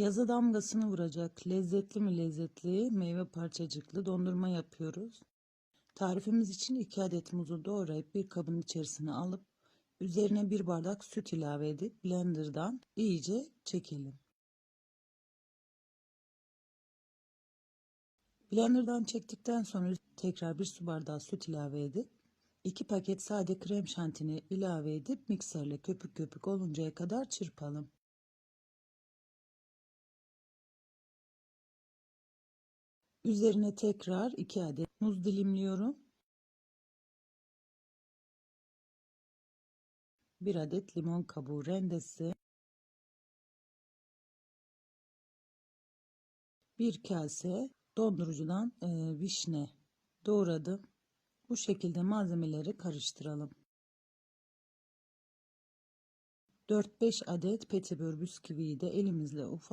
Yaza damgasını vuracak lezzetli mi lezzetli meyve parçacıklı dondurma yapıyoruz. Tarifimiz için 2 adet muzu doğrayıp bir kabın içerisine alıp üzerine bir bardak süt ilave edip blenderdan iyice çekelim. Blenderdan çektikten sonra tekrar bir su bardağı süt ilave edip 2 paket sade krem şantini ilave edip mikserle köpük köpük oluncaya kadar çırpalım. Üzerine tekrar 2 adet muz dilimliyorum. 1 adet limon kabuğu rendesi. 1 kase dondurucudan e, vişne doğradım. Bu şekilde malzemeleri karıştıralım. 4-5 adet petibör bisküviyi de elimizle ufak